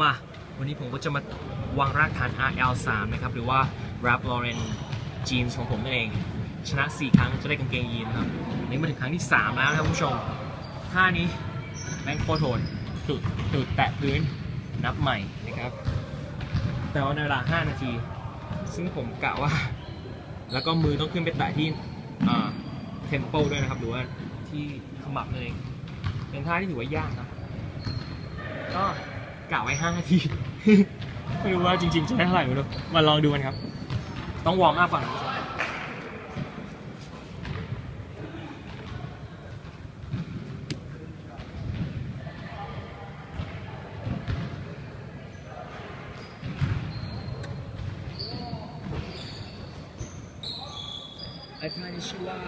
มา วันนี้ผมก็จะมาวางรากฐาน RL3 นะครับ หรือว่า Ralph Lauren Jeans ของผมนั่นเอง ชนะ 4 ครั้งจะได้กางเกงยีนนะครับนนี้มาถึงครั้งที่ 3 แล้วนะครับคุณผู้ชม ท่านี้แม่งโคตรโหดตุดตุดแตะพื้นนับใหม่นะครับ แต่ว่าในเวลา 5 นาที ซึ่งผมกะว่า แล้วก็มือต้องขึ้นไปแตะที่เทมโปด้วยนะครับ หรือว่าที่ขมับนั่นเอง เป็นท่าที่ถือว่ายากครับก็ กะไว้5นาที ไม่รู้ว่าจริงๆจะได้เท่าไหร่ไม่รู้มาลองดูกันครับ ต้องวอร์มอัพก่อนนะคุณผู้ชมไอ้ท่านี้ชื่อว่า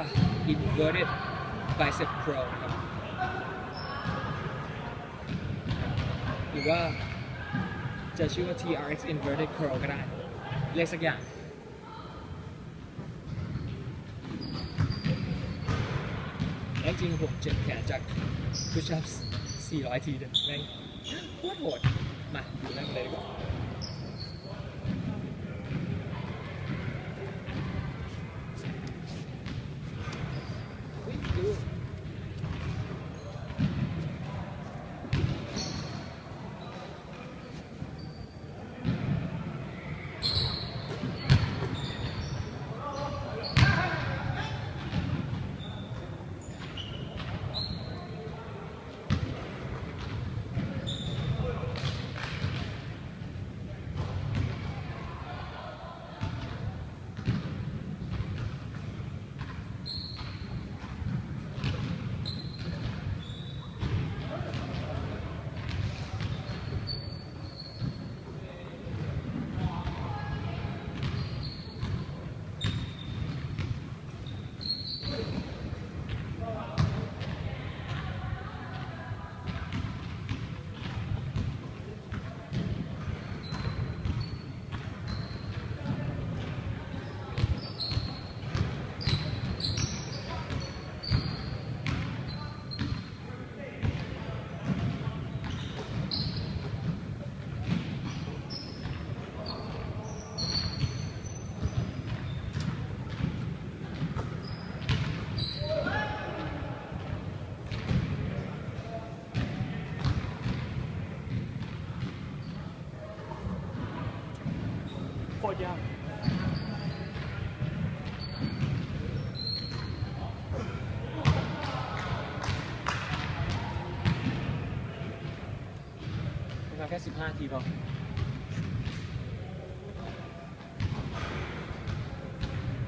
inverted bicep curl นะครับ รือว่าจะชื่อว่า TRX inverted curl ก็ได้ เรียกสักอย่าง แล้วจริงผมเจ็บแขนจาก push ups 400 ทีเดิมแม่งโคตรโหด มา ดูนั่นกันเลยดีกว่า โคตรยากมาแค่15ทีพอ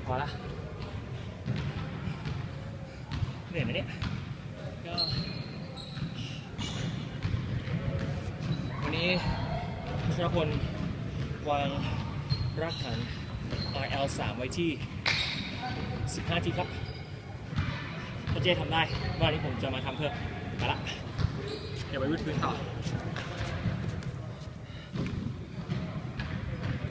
พอละเหนื่อยไหมเนี่ยก็วันนี้คุณชรพลวาง รากฐาน RL3 ไว้ที่ 15 ทีครับถ้าเจทำได้วันนี้ผมจะมาทำเพิ่มมาละ เดี๋ยวไปวิดพื้นต่อ